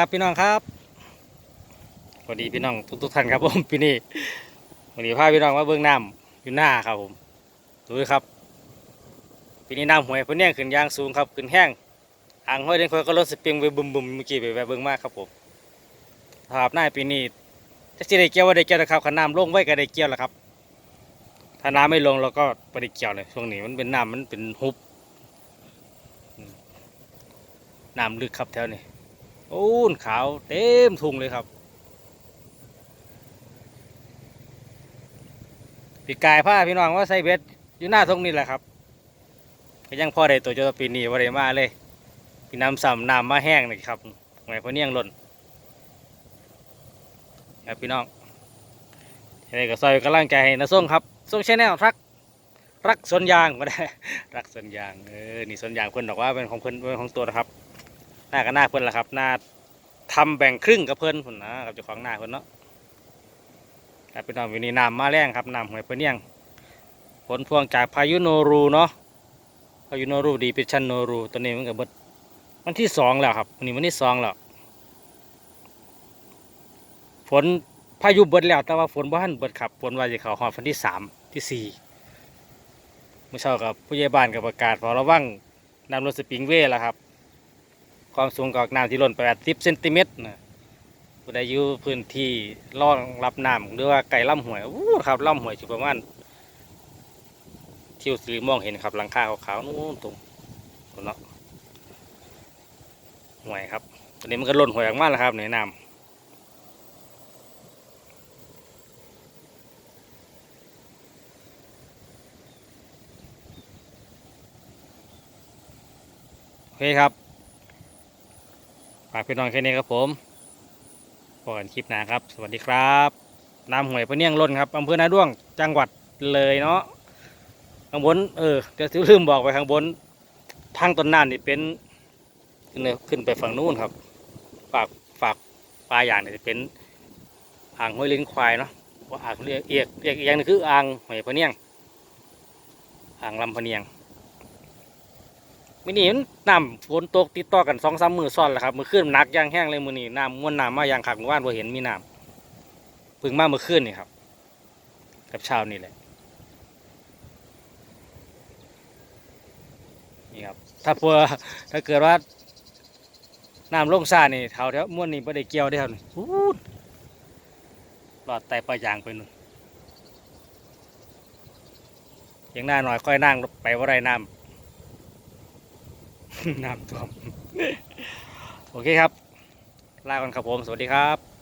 ครับพี่น้องครับสวัสดีพี่น้องทุกทุกๆท่านครับผมพี่นี่วันนี้พาพี่น้องมาเบื้องน้ำอยู่หน้าครับผมดูดิครับปีนี้น้ำหวยเพิ่นเนี่ยขึ้นยางสูงครับขึ้นแห้งอ่างห้อยเด่นคอยก็รถสปริงไปบึมบึมเมื่อกี้ไปแวะเบื้องมากครับผมสภาพหน้าปีนี้ถ้าสิได้เกี่ยวว่าได้เกี่ยวนะครับขันน้ำลงไว้ก็ได้เกี่ยวแล้วครับ ถ้าน้ำไม่ลงเราก็ไม่ได้เกี่ยวเลยช่วงนี้มันเป็นน้ำมันเป็นหุบน้ำลึกครับแถวนี้ โอ้นขาวเต็มทุ่งเลยครับปีกายผ้าพี่น้องว่าใส่เบ็ดอยู่หน้าทงนี่แหละครับก็ยังพอได้ตัวเจาปีนี้ว่าได้มาเลยพี่น้ำซ้ำน้ำมาแห้งเลยครับไงพอเนียงหล่นครับพี่น้องอะไรก็ซอยกำลังใจให้นะส่งครับส่งชแนลรักรักสวนยางก็ได้ รักสวนยางเออนี่สวนยางเพิ่นบอกว่าเป็นของเพิ่นเป็นของตัวนะครับ น้ากับหน้าเพิ่นละครับ หน้าทำแบ่งครึ่งกับเพิ่นพุ่นนะกับเจ้าของหน้าเพิ่นเนาะครับเป็นน้องวินีน้ำมาแรงครับน้ำหวยเพิ่นเนียงผลพวงจากพายุโนรูเนาะพายุโนรูดีเป็นชันโนรูตัวนี้มันก็เบิดวันที่สองแล้วครับวันนี้วันที่สองแล้วฝนพายุเบิดแล้วแต่ว่าฝนบ่ทันเบิดครับฝนว่าจะเขาฮอดวันที่สามที่สี่เมื่อเช้ากับผู้ใหญ่บ้านกับประกาศพอระวังนำรถสปริงเวย์แล้วครับ ความสูงจากน้ำที่ล้นไป10เซนติเมตรนะผู้ใดอยู่พื้นที่รองรับน้ำหรือว่าไก่ล่ำหวยอู้ครับล่ำหวยอยู่ประมาณทิวสิริมองเห็นครับหลังคาขาวๆนู่นตรงตรงเนาะหวยครับตอนนี้มันก็ล้นหวยออกมาแล้วครับในน้ำโอเคครับ ฝากพี่น้องแค่นี้ครับผมพบกันคลิปหน้าครับ สวัสดีครับน้ำหวยพะเนียงล้นครับอำเภอนาด้วงจังหวัดเลยเนาะข้างบนเออเดี๋ยวลืมบอกไปข้างบนทางต้นน้ำนี่เป็นขึ้นไปขึ้นไปฝั่งนู้นครับ ฝากฝากปลาอย่างเนี่ยจะเป็นอ่างห้วยลิ้นควายเนาะว่าอ่างเรียกเรียกเรียกอย่างนึงคืออ่างหอยพะเนียงอ่างลำพะเนียง มื่อนี้มันน้ำฝนตกติดต่อกันสองสามมือซ้อนแหละครับมือขึ้นหนักย่างแห้งเลยมือนี้น้ำมวนน้ำมาอย่างขักเมื่อวานพอเห็นมีน้ำพึ่งมาเมื่อคืนนี่ครับ กับเช้านี่แหละนี่ครับถ้าเพื่อถ้าเกิดว่าน้ำลงซานี่เท่าแถวม้วนนี่ไม่ได้เกี่ยวได้ครับนี่อู้ดรอดไตปลายางไปนู่นยังหน้าหน่อยค่อยนั่งไปว่าไรน้ำ น้ำท่วม โอเคครับ ลาก่อนครับผม สวัสดีครับ